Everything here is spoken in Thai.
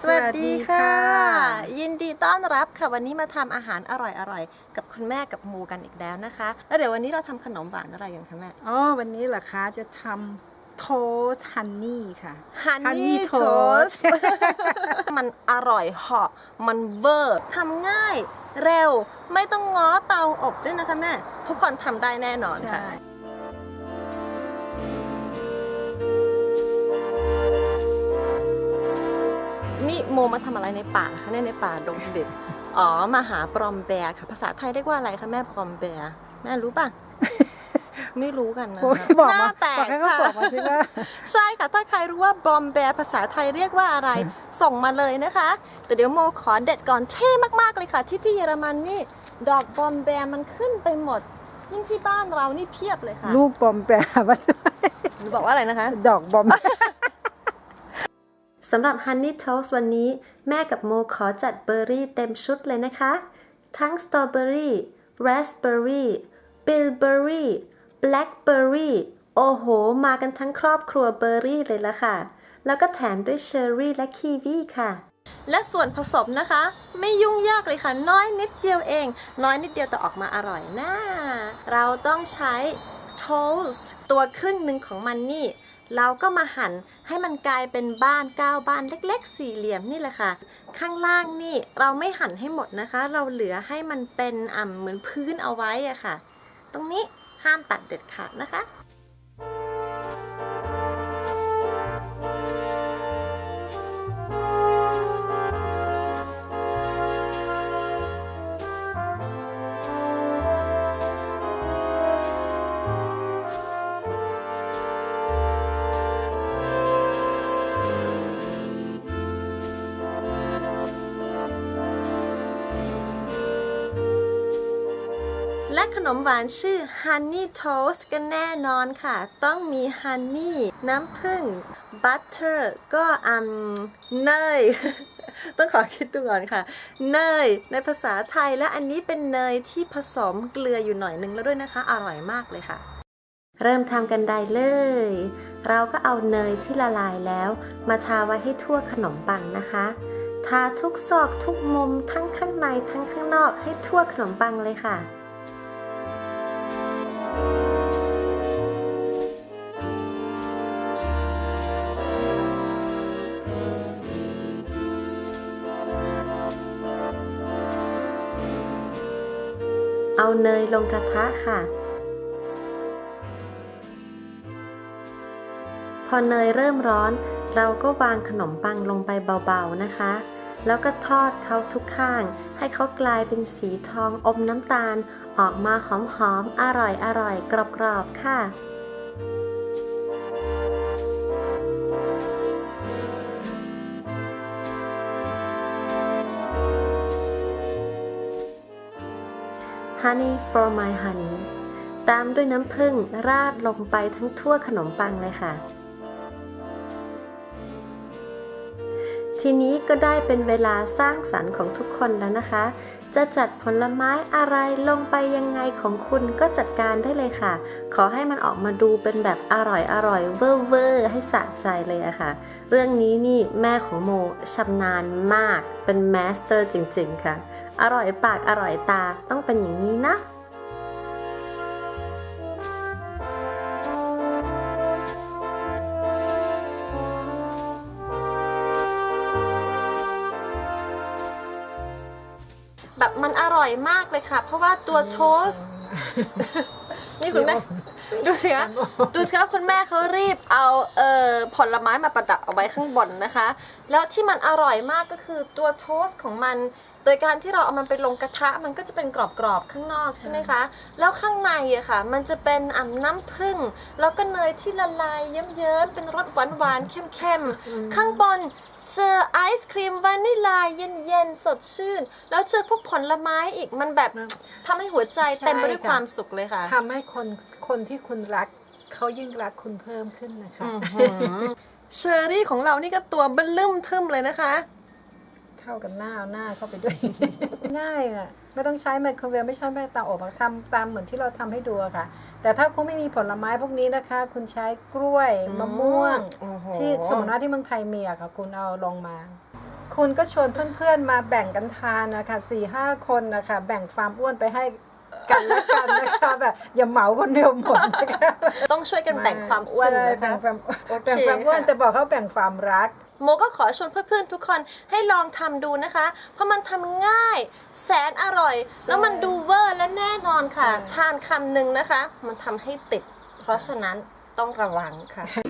สวัสดีค่ะสวัสดีค่ะ ยินดีต้อนรับค่ะวันนี้มาทำอาหารอร่อยๆ กับคุณแม่กับโมกันอีกแล้วนะคะ แล้วเดี๋ยววันนี้เราทำขนมหวานอะไรกันคะแม่อ๋อวันนี้เหรอคะจะทำโทสฮันนี่ค่ะฮัน Honey นี่โทส Toast มันอร่อยเหาะมันเวอร์ทำง่าย เร็วไม่ต้องง้อเตาอบด้วยนะคะแม่ ทุกคนทำได้แน่นอนค่ะ นี่โมมาทำอะไรในป่าคะเนี่ยในป่าดงดิบอ๋อมาหาปลอมแบร์ค่ะ ภาษาไทยเรียกว่าอะไรคะแม่ปลอมแบร์แม่รู้ป่ะ ไม่รู้กันนะโอ้ยคะบอกหน้ามาแตบอกกให้เขาค่ะ บอกมาสิว่า ใช่ค่ะ ถ้าใครรู้ว่าบอมแบร์ภาษาไทยเรียกว่าอะไร ส่งมาเลยนะคะ แต่เดี๋ยวโมขอเด็ดก่อนเท่มากๆเลยค่ะ ที่ที่เยอรมันนี่ ดอกบอมแบร์มันขึ้นไปหมด ยิ่งที่บ้านเรานี่เพียบเลยค่ะลูกบอมแปรว่าหนูบอกว่าอะไรนะคะ ดอกบอม สำหรับ Honey Toast วันนี้ แม่กับโมขอจัดเบอร์รี่เต็มชุดเลยนะคะ ทั้งสตรอเบอรี่ราสเบอรี่บิลเบอรี่แบล็คเบอรี่โอ้โห มากันทั้งครอบครัวเบอร์รี่เลยละค่ะ แล้วก็แถมด้วยเชอร์รี่และคีวีค่ะและส่วนผสมนะคะ ไม่ยุ่งยากเลยค่ะ น้อยนิดเดียวเอง น้อยนิดเดียวแต่ออกมาอร่อยนะ เราต้องใช้โทสต์ตัวครึ่งหนึ่งของมันนี่ เราก็มาหั่น ให้มันกลายเป็นบ้านก้าวบ้านเล็ก ๆ สี่เหลี่ยมนี่แหละค่ะ ข้างล่างนี่เราไม่หั่นให้หมดนะคะ เราเหลือให้มันเป็นอ่ำเหมือนพื้นเอาไว้อะค่ะ ตรงนี้ห้ามตัดเด็ดขาดนะคะ และขนมหวานชื่อ Honey Toast กันแน่นอนค่ะ ต้องมี Honey น้ำผึ้ง Butter ก็อืมเนยต้องขอคิดดูก่อนค่ะ เนยในภาษาไทยและอันนี้เป็นเนยที่ผสมเกลืออยู่หน่อยนึงแล้วด้วยนะคะ อร่อยมากเลยค่ะ เริ่มทำกันได้เลย เราก็เอาเนยที่ละลายแล้ว มาทาไว้ให้ทั่วขนมปังนะคะ ทาทุกซอกทุกมุมทั้งข้างในทั้งข้างนอกให้ทั่วขนมปังเลยค่ะ เอาเนยลงกระทะค่ะ พอเนยเริ่มร้อน เราก็วางขนมปังลงไปเบาๆนะคะ แล้วก็ทอดเขาทุกข้าง ให้เขากลายเป็นสีทองอมน้ำตาล ออกมาหอมๆอร่อยๆกรอบๆค่ะ Honey for my honey ตามด้วยน้ำผึ้งราดลงไปทั้งทั่วขนมปังเลยค่ะ ทีนี้ก็ได้เป็นเวลาสร้างสรรค์ของทุกคนแล้วนะคะ จะจัดผลไม้อะไรลงไปยังไงของคุณก็จัดการได้เลยค่ะ ขอให้มันออกมาดูเป็นแบบอร่อยอร่อยเวอร์เวอร์ให้สะใจเลยอะค่ะ เรื่องนี้นี่แม่ของโมชำนาญมากเป็นแมสเตอร์จริงๆค่ะ อร่อยปากอร่อยตาต้องเป็นอย่างนี้นะ แบบมันอร่อยมากเลยค่ะ เพราะว่าตัวโทสต์นี่คุณแม่ ดูสิคะดูสิคะคุณแม่เขารีบเอาเอ่อผลไม้มาประดับเอาไว้ข้างบนนะคะ แล้วที่มันอร่อยมากก็คือตัวโทสต์ของมัน โดยการที่เราเอามันไปลงกระทะมันก็จะเป็นกรอบๆข้างนอกใช่ไหมคะ แล้วข้างในอะค่ะ มันจะเป็นอ่ำน้ำผึ้งแล้วก็เนยที่ละลายเยิ้มๆเป็นรสหวานๆเข้มๆข้างบน เจอไอศครีมวานิลาเย็นๆ สดชื่น แล้วเจอพวกผลไม้อีกมันแบบทำให้หัวใจเต็มไปด้วยใช่ค่ะความสุขเลยค่ะ ทำให้คนคนที่คุณรักเขายิ่งรักคุณเพิ่มขึ้นนะคะเชอรี่ของเรานี่ก็ตัวเบิ่มทึมเลยนะคะ เข้ากันหน้าเอาหน้าเข้าไปด้วย ง่ายอะ ไม่ต้องใช้ไมโครเวฟไม่ใช่ไม่เตาอบอะทำตามเหมือนที่เราทำให้ดูอะค่ะ แต่ถ้าคุณไม่มีผลไม้พวกนี้นะคะ คุณใช้กล้วยอืมมะม่วงโอ้โหที่สมมติว่าที่เมืองไทยมีอะค่ะ คุณเอาลงมา คุณก็ชวนเพื่อนๆมาแบ่งกันทานนะคะสี่ห้าคนนะคะ แบ่งความอ้วนไปให้กันและกันนะคะแบบอย่าเหมาคนเดียวหมดนะคะต้องช่วยกันแบ่งความอ้วนใช่นะแบ่คะงความโอเคแบ่งความอ้วนค่ะแต่บอกเขาแบ่งความรัก โมก็ขอชวนเพื่อนๆทุกคนให้ลองทำดูนะคะ เพราะมันทำง่ายแสนอร่อย แล้วมันดูเวอร์และแน่นอนค่ะใช่ทานคำหนึ่งนะคะ มันทำให้ติด เพราะฉะนั้นต้องระวังค่ะ